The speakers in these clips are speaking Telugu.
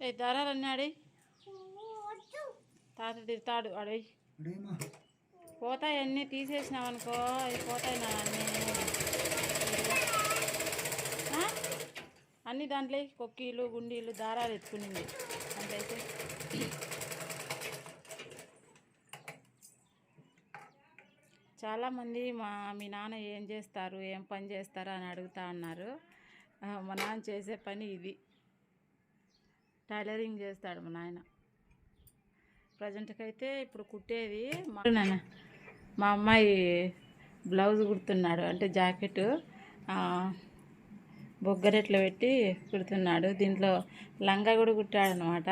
ఏ దారాలన్నీ ఆడి తాత తిడతాడు ఆడవి ఇడేమా పోతాయి అన్నీ తీసేసినావు అనుకో అవి పోతాయి నా అన్నీ. దాంట్లో కొక్కీలు గుండీలు దారాలు ఎత్తుకునింది. అంటే చాలామంది మా మీ నాన్న ఏం చేస్తారు ఏం పని చేస్తారు అని అడుగుతా అన్నారు ఆ, మా నాన్న చేసే పని ఇది. టైలరింగ్ చేస్తాడు మా నాయన. ప్రజెంట్కి అయితే ఇప్పుడు కుట్టేది మా మా అమ్మాయి బ్లౌజ్ కుడుతున్నాడు అంటే జాకెట్ బొగ్గరెట్లు పెట్టి కుడుతున్నాడు. దీంట్లో లంగా కూడా కుట్టాడు అనమాట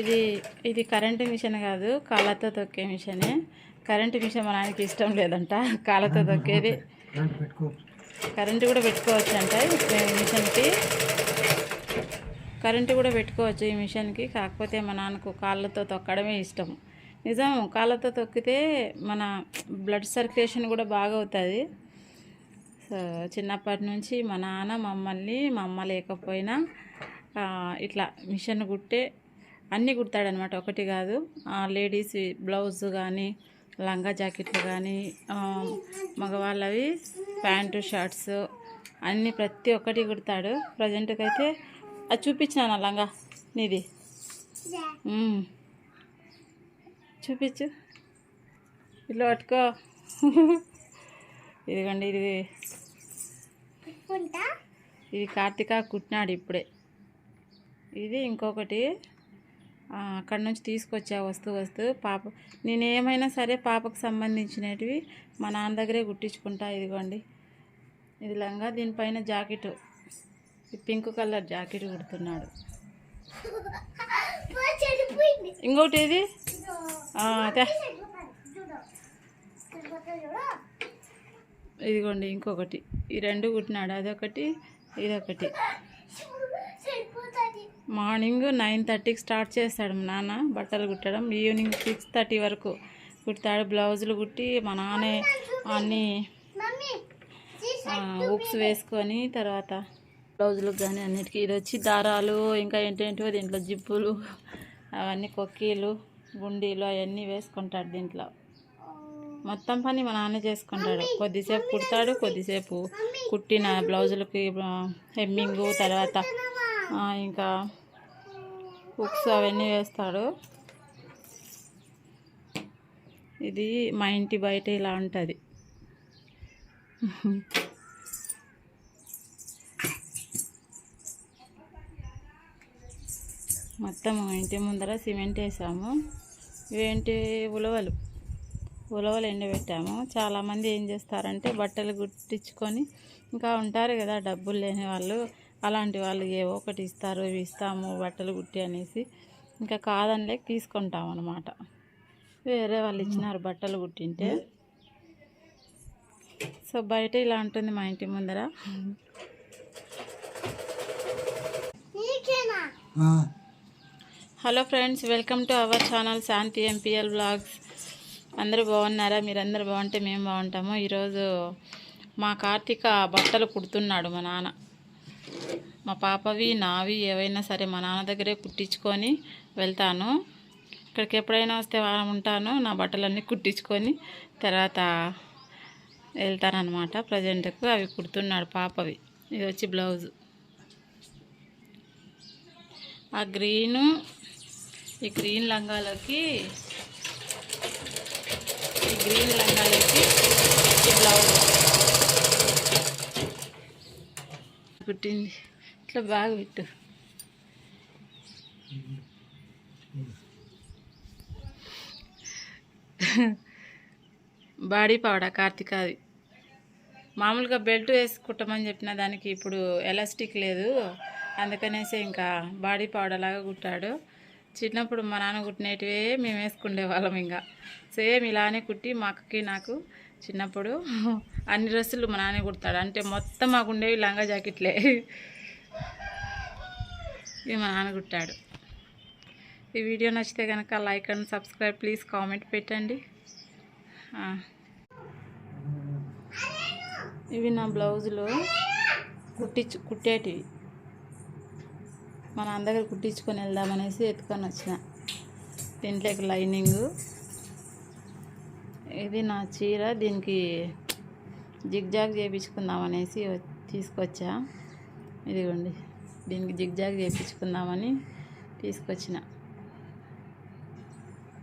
ఇది ఇది కరెంటు మిషన్ కాదు కాళ్ళతో తొక్కే మిషనే. కరెంటు మిషన్ మా నాన్నకి ఇష్టం లేదంట కాళ్ళతో తొక్కేది. కరెంటు కూడా పెట్టుకోవచ్చు అంట మిషన్కి. కరెంటు కూడా పెట్టుకోవచ్చు ఈ మిషన్కి కాకపోతే మా నాన్నకు కాళ్ళతో తొక్కడమే ఇష్టం. నిజం కాళ్ళతో తొక్కితే మన బ్లడ్ సర్క్యులేషన్ కూడా బాగా అవుతుంది సో చిన్నప్పటి నుంచి మా నాన్న మమ్మల్ని మా అమ్మ లేకపోయినా ఇట్లా మిషన్ కుట్టే అన్నీ కుడతాడనమాట. ఒకటి కాదు. లేడీస్ బ్లౌజ్ కానీ లంగా జాకెట్లు కానీ మగవాళ్ళవి ప్యాంటు షర్ట్స్ అన్నీ ప్రతి ఒక్కటి కుడతాడు. ప్రజెంట్కి అయితే అది చూపించాను లంగా నీది. చూపించు. ఇట్లా పట్టుకో. ఇదిగోండి ఇది. ఇది కార్తీక కుట్టినాడు ఇప్పుడే. ఇది ఇంకొకటి. అక్కడ నుంచి తీసుకొచ్చా వస్తూ వస్తూ పాప నేను ఏమైనా సరే పాపకు సంబంధించినవి మా నాన్న దగ్గరే కుట్టించుకుంటా ఇదిగోండి. ఇది లంగా దీనిపైన జాకెట్. పింక్ కలర్ జాకెట్ కుడుతున్నాడు. ఇంకోటి ఇది ఇదిగోండి ఇంకొకటి. ఈ రెండు కుట్టినాడు. అదొకటి ఇదొకటి. మార్నింగ్ నైన్ థర్టీకి స్టార్ట్ చేస్తాడు మా నాన్న. బట్టలు కుట్టడం. ఈవినింగ్ సిక్స్ థర్టీ వరకు కుడతాడు. బ్లౌజులు కుట్టి మా నాన్నే అన్నీ ఉక్స్ వేసుకొని తర్వాత బ్లౌజులకు కానీ అన్నిటికీ ఇది వచ్చి దారాలు ఇంకా ఏంటేంటో దీంట్లో జిప్పులు అవన్నీ కొక్కీలు గుండీలు అవన్నీ వేసుకుంటాడు దీంట్లో. మొత్తం పని మా నాన్న చేసుకుంటాడు. కొద్దిసేపు కుడతాడు కొద్దిసేపు కుట్టిన బ్లౌజులకి హెమ్మింగు తర్వాత ఇంకా బుక్స్ అవన్నీ వేస్తాడు. ఇది మా ఇంటి బయట ఇలా ఉంటుంది. మొత్తం ఇంటి ముందర సిమెంట్ వేసాము. ఇవేంటి? ఉలవలు. ఉలవలు ఎండబెట్టాము. చాలామంది ఏం చేస్తారంటే బట్టలు కుట్టించుకొని ఇంకా ఉంటారు కదా డబ్బులు లేని వాళ్ళు. అలాంటి వాళ్ళు ఏవో ఒకటి ఇస్తారు ఇవి ఇస్తాము బట్టలు కుట్టి అనేసి. ఇంకా కాదని లేక తీసుకుంటాం అనమాట వేరే వాళ్ళు ఇచ్చినారు బట్టలు కుట్టింటే. సో బయట ఇలా ఉంటుంది మా ఇంటి ముందర. Hello friends welcome to our channel Shanti MPL vlogs. అందరూ బాగున్నారా? మీరందరూ బాగుంటే మేము బాగుంటాము. ఈరోజు మా కార్తీక బట్టలు కుడుతున్నాడు మా నాన్న. మా పాపవి నావి ఏవైనా సరే మా నాన్న దగ్గరే కుట్టించుకొని వెళ్తాను. ఇక్కడికి ఎప్పుడైనా వస్తే వారం ఉంటాను నా బట్టలన్నీ కుట్టించుకొని తర్వాత వెళ్తానమాట ప్రజెంట్కు అవి కుడుతున్నాడు పాపవి. ఇది వచ్చి బ్లౌజు. ఆ గ్రీను ఈ గ్రీన్ లంగాలకి ఈ గ్రీన్ లంగాలకి ఈ బ్లౌజ్. కుట్టింది. ఇట్లా బాగా పెట్టు. బాడీ పౌడర్ కార్తీకాది. మామూలుగా బెల్ట్ వేసుకుంటామని చెప్పిన దానికి ఇప్పుడు ఎలాస్టిక్ లేదు. అందుకనేసి ఇంకా బాడీ పౌడర్ లాగా కుట్టాడు. చిన్నప్పుడు మా నాన్న కుట్టినటివే మేము వేసుకుండే వాళ్ళం ఇంకా. సేమ్ ఇలానే కుట్టి మా అక్కకి నాకు చిన్నప్పుడు అన్ని డ్రెస్సులు మా నాన్న కుడతాడు. అంటే మొత్తం మాకు ఉండేవి లంగా జాకెట్లే. ఇవి మా నాన్న కుట్టాడు. ఈ వీడియో నచ్చితే కనుక like and subscribe please comment పెట్టండి. ఇవి నా బ్లౌజులు కుట్టించు కుట్టేటివి. మన అందరి దగ్గర కుట్టించుకొని వెళ్దామనేసి ఎత్తుకొని వచ్చిన. దీంట్లోకి లైనింగు. ఇది నా చీర దీనికి జిగ్జాగ్ చేయించుకుందామనేసి తీసుకొచ్చా. ఇదిగోండి. దీనికి జిగ్జాగ్ చేయించుకుందామని తీసుకొచ్చిన.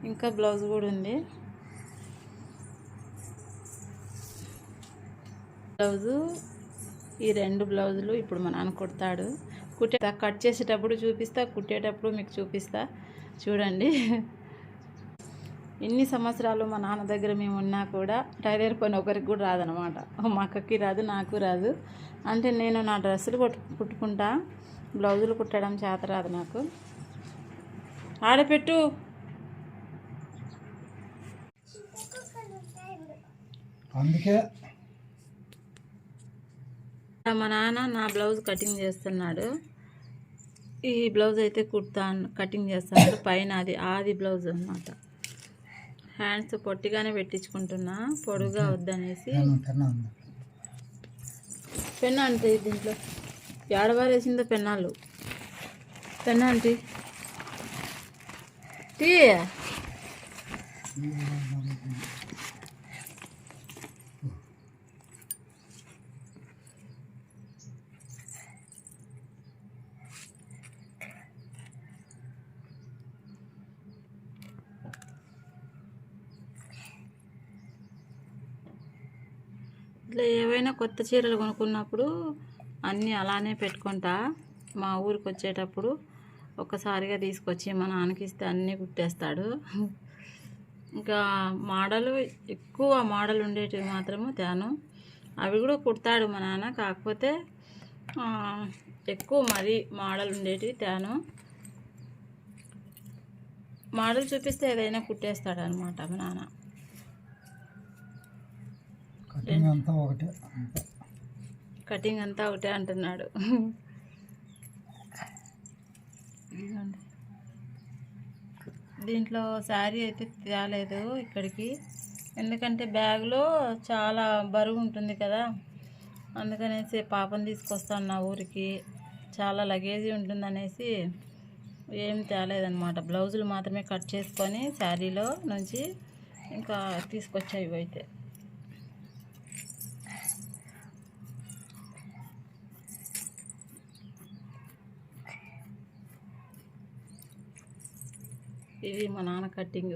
ఇంకా బ్లౌజ్ కూడా ఉంది. బ్లౌజు ఈ రెండు బ్లౌజులు ఇప్పుడు మా నాన్న కుడతాడు. కుట్టే కట్ చేసేటప్పుడు చూపిస్తా కుట్టేటప్పుడు మీకు చూపిస్తా. చూడండి. ఎన్ని సంవత్సరాలు మా నాన్న దగ్గర మేము ఉన్నా కూడా టైలర్ పని ఒకరికి కూడా రాదనమాట మా అక్కకి రాదు నాకు రాదు. అంటే నేను నా డ్రెస్సులు కొట్టు కుట్టుకుంటా. బ్లౌజులు కుట్టడం చేత రాదు నాకు. ఆడపెట్టు అందుకే మా నాన్న నా బ్లౌజ్ కటింగ్ చేస్తున్నాడు. ఈ బ్లౌజ్ అయితే కుర్తా కటింగ్ చేస్తున్నాడు. పైన అది ఆది బ్లౌజ్ అన్నమాట. హ్యాండ్స్ పొట్టిగానే పెట్టించుకుంటున్నా. పొడుగా వద్దనేసి. నేను తిన్నా ఉంది? పెన్ అంటే దీంట్లో. ఏడవారేసిందో పెన్నాళ్ళు. పెన్నా ఆంటీ. టీ. ఇట్లా ఏవైనా కొత్త చీరలు కొనుక్కున్నప్పుడు అన్నీ అలానే పెట్టుకుంటా. మా ఊరికి వచ్చేటప్పుడు ఒక్కసారిగా తీసుకొచ్చి మా నాన్నకి ఇస్తే అన్నీ కుట్టేస్తాడు. ఇంకా మోడలు ఎక్కువ మోడల్ ఉండేటివి మాత్రము తేను. అవి కూడా కుడతాడు మా నాన్న. కాకపోతే ఎక్కువ మరీ మోడల్ ఉండేటివి తేను. మోడల్ చూపిస్తే ఏదైనా కుట్టేస్తాడు అనమాట మా నాన్న. ఒకటే. కటింగ్ అంతా ఒకటే అంటున్నాడు. దీంట్లో శారీ అయితే తేలేదు ఇక్కడికి. ఎందుకంటే బ్యాగ్లో చాలా బరువు ఉంటుంది కదా. అందుకనేసి పాపం తీసుకొస్తాను నా ఊరికి. చాలా లగేజీ ఉంటుందనేసి ఏం తేలేదనమాట బ్లౌజులు మాత్రమే కట్ చేసుకొని శారీలో నుంచి ఇంకా తీసుకొచ్చాయి ఇవి ఇది మా నాన్న కట్టింగ్.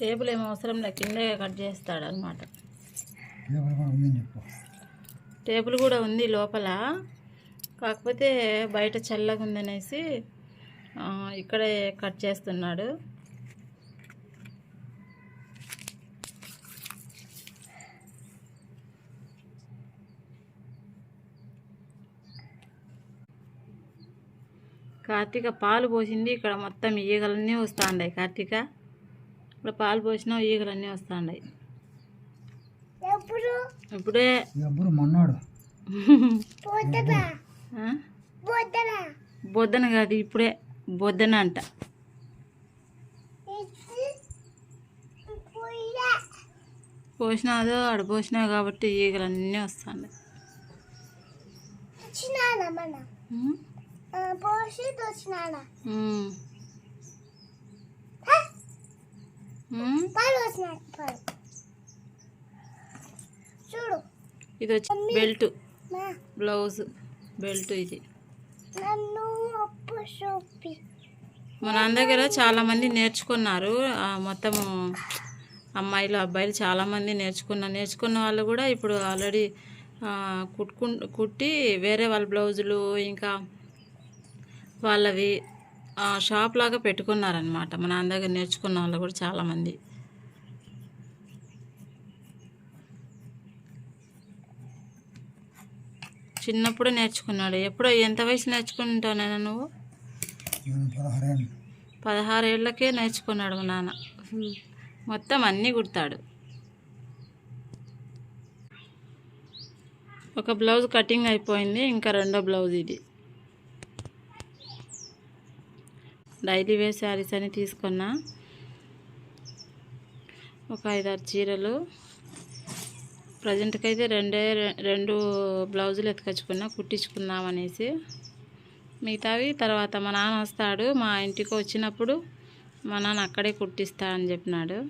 టేబుల్ ఏం అవసరం లే కిందే కట్ చేస్తాడు అనమాట టేబుల్ కూడా ఉంది లోపల. కాకపోతే బయట చల్లగా ఉందనేసి ఇక్కడే కట్ చేస్తున్నాడు. కార్తీక పాలు పోసింది ఇక్కడ మొత్తం ఈగలన్నీ వస్తాండాయి. కార్తీక ఇక్కడ పాలు పోసినా ఈగలన్నీ వస్తాండాయి. ఇప్పుడే. మొన్నాడు? బొద్దన? కాదు ఇప్పుడే. బొద్దన అంట. పోసినాదో ఆడ పోసినావు కాబట్టి ఈగలు అన్నీ వస్తాయి ఉమ్, పోసి చూడు ఇది వచ్చి బెల్ట్ బ్లౌజ్ బెల్ట్ ఇది మన నాన్న దగ్గర చాలామంది నేర్చుకున్నారు. ఆ, మొత్తము అమ్మాయిలు అబ్బాయిలు చాలామంది నేర్చుకున్న నేర్చుకున్న వాళ్ళు కూడా ఇప్పుడు ఆల్రెడీ కుట్టుకు కుట్టి వేరే వాళ్ళ బ్లౌజులు ఇంకా వాళ్ళవి ఆ, షాప్ లాగా పెట్టుకున్నారనమాట మన నాన్న దగ్గర నేర్చుకున్న వాళ్ళు కూడా చాలామంది. చిన్నప్పుడే నేర్చుకున్నాడు. ఎప్పుడో ఎంత వయసు నేర్చుకుంటానైనా నువ్వు? పదహారేళ్ళకే నేర్చుకున్నాడు మా నాన్న. మొత్తం అన్నీ కుడతాడు. ఒక బ్లౌజ్ కటింగ్ అయిపోయింది. ఇంకా రెండో బ్లౌజ్ ఇది. డైలీ వేర్ శారీస్ అని తీసుకున్నా. ఒక ఐదారు చీరలు. ప్రజెంట్కి అయితే రెండే రె- రెండు బ్లౌజులు ఎత్తుకొచ్చుకున్నా కుట్టించుకుందాం అనేసి. మిగతావి తర్వాత మా నాన్న వస్తాడు మా ఇంటికి వచ్చినప్పుడు మా నాన్న అక్కడే కుట్టిస్తా అని చెప్పినాడు.